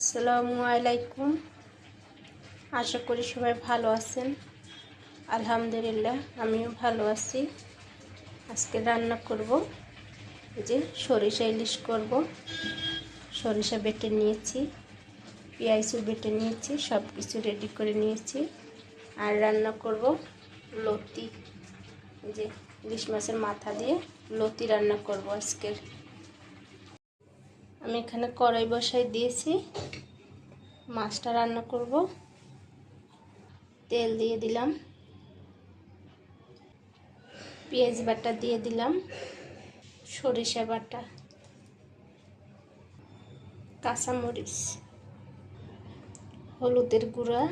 আসসালামু আলাইকুম। আশা করি সবাই ভালো আছেন। আলহামদুলিল্লাহ, আমিও ভালো আছি। আজকে রান্না করব। যে সরিষা ইলিশ করব। সরিষা বেটে নিয়েছি, পেঁয়াজও বেটে নিয়েছি সব কিছু রেডি করে নিয়েছি। আর রান্না করব লতি। যে ইলিশ মাছের মাথা দিয়ে লতি রান্না করব আজকের। আমি এখানে কড়াই বসাই দিয়েছি। মাছটা রান্না করব। তেল দিয়ে দিলাম। পেঁয়াজ বাটা দিয়ে দিলাম। সরিষা বাটা। কাঁচামরিচ। হলুদের গুঁড়া।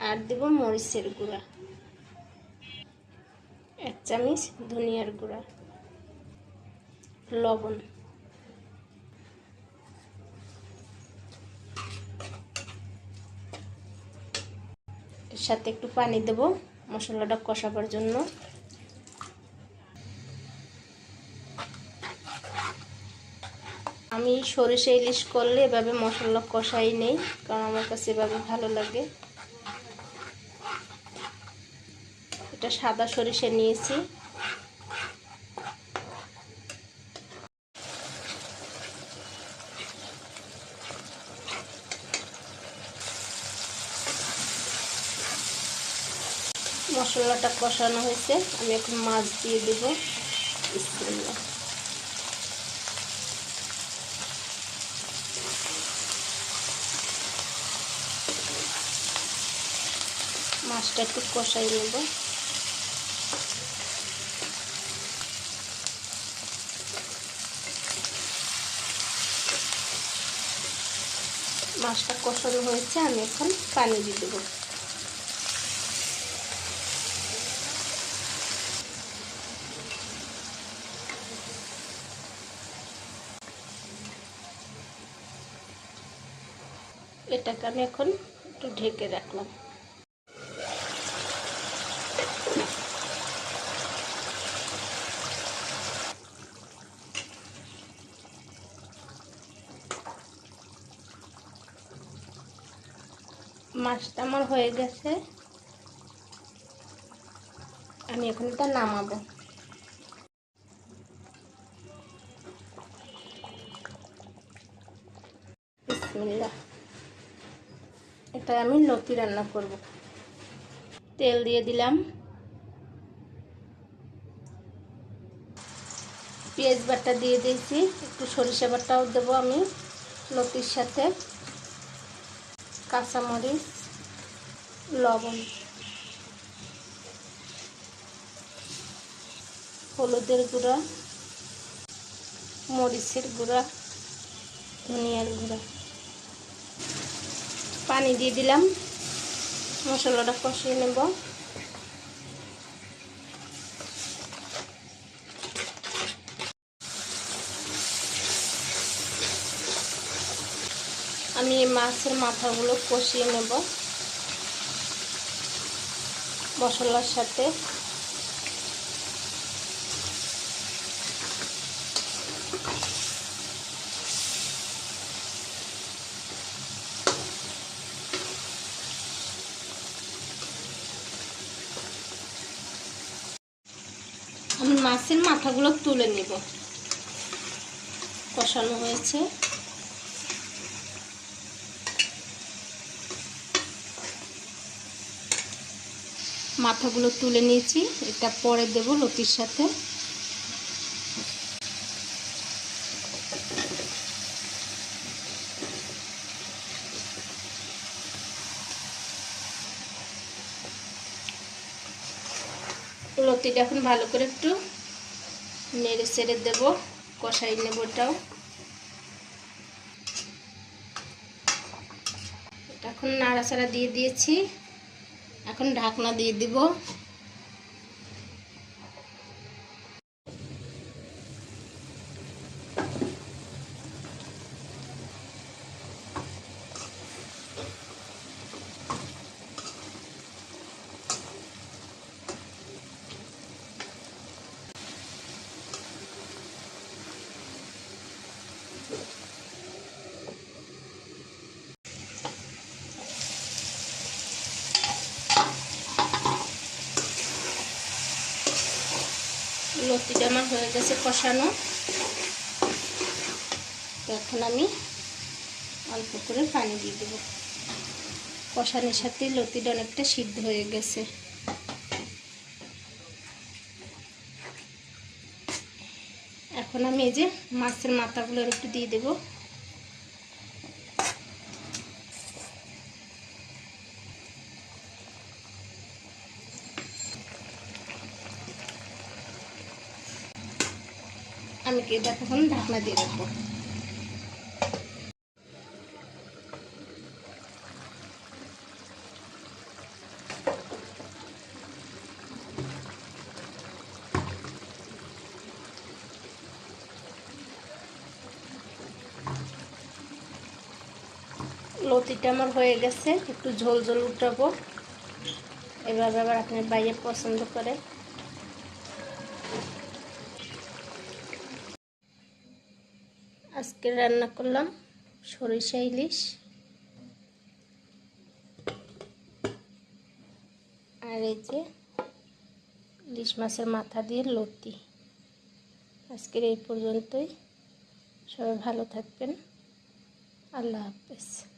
আর দেব মরিচের গুঁড়া। এক চামচ ধনিয়ার গুঁড়া। লবণ। এর সাথে একটু পানি দেব মশলাটা কষাবার জন্য। আমি সরিষা ইলিশ করলে এভাবে মশলা কষাই নেই, কারণ আমার কাছে এভাবে ভালো লাগে। এটা সাদা সরিষা নিয়েছি। মশলাটা কষানো হয়েছে। আমি এখন মাছ দিয়ে দেব। মাছটা একটু কষাই নেব। মাছটা কষানো হয়েছে, আমি এখন পানি দিয়ে দেবো। এটাকে আমি এখন একটু ঢেকে রাখলাম। মাছটা আমার হয়ে গেছে। আমি এখন এটা নামাবো। বিসমিল্লাহ। এটা আমি লতি রান্না করব। তেল দিয়ে দিলাম। পেঁয়াজ বাটা দিয়ে দিয়েছি। একটু সরিষা বাটাও দেবো আমি লতির সাথে। কাঁচামরিচ, লবণ, হলুদের গুঁড়া, মরিচের গুঁড়া, ধনিয়ার গুঁড়া। পানি দিয়ে দিলাম। মশলাটা কষিয়ে নেব। আমি মাছের মাথাগুলো কষিয়ে নেব। মশলার সাথে। আমি মাছের মাথাগুলো তুলে নেব। কষানো হয়েছে। মাথাগুলো তুলে নিয়েছি। এটা পরে দেব লতির সাথে। লতিটা এখন ভালো করে একটু নেড়ে সেড়ে দেব, কষাই নেব ওটাও এখন নাড়াচাড়া দিয়ে দিয়েছি, এখন ঢাকনা দিয়ে দিব। লতিটা আমার হয়ে গেছে কষানো। এখন আমি অল্প করে পানি দিয়ে দেবো। কষানোর সাথে লতিটা অনেকটা সিদ্ধ হয়ে গেছে। এখন আমি এই যে মাছের মাথাগুলো একটু দিয়ে দেবো। আমি কি দেখুন ঢাকনা দিয়ে রাখব লতিটা আমার হয়ে গেছে, একটু ঝোল ঝোল উঠাবো। এভাবে আবার আপনার বাইরে পছন্দ করে। আজকে রান্না করলাম সরিষা ইলিশ আর এই যে ইলিশ মাছের মাথা দিয়ে লতি। আজকের এই পর্যন্তই। সবাই ভালো থাকবেন। আল্লাহ হাফেজ।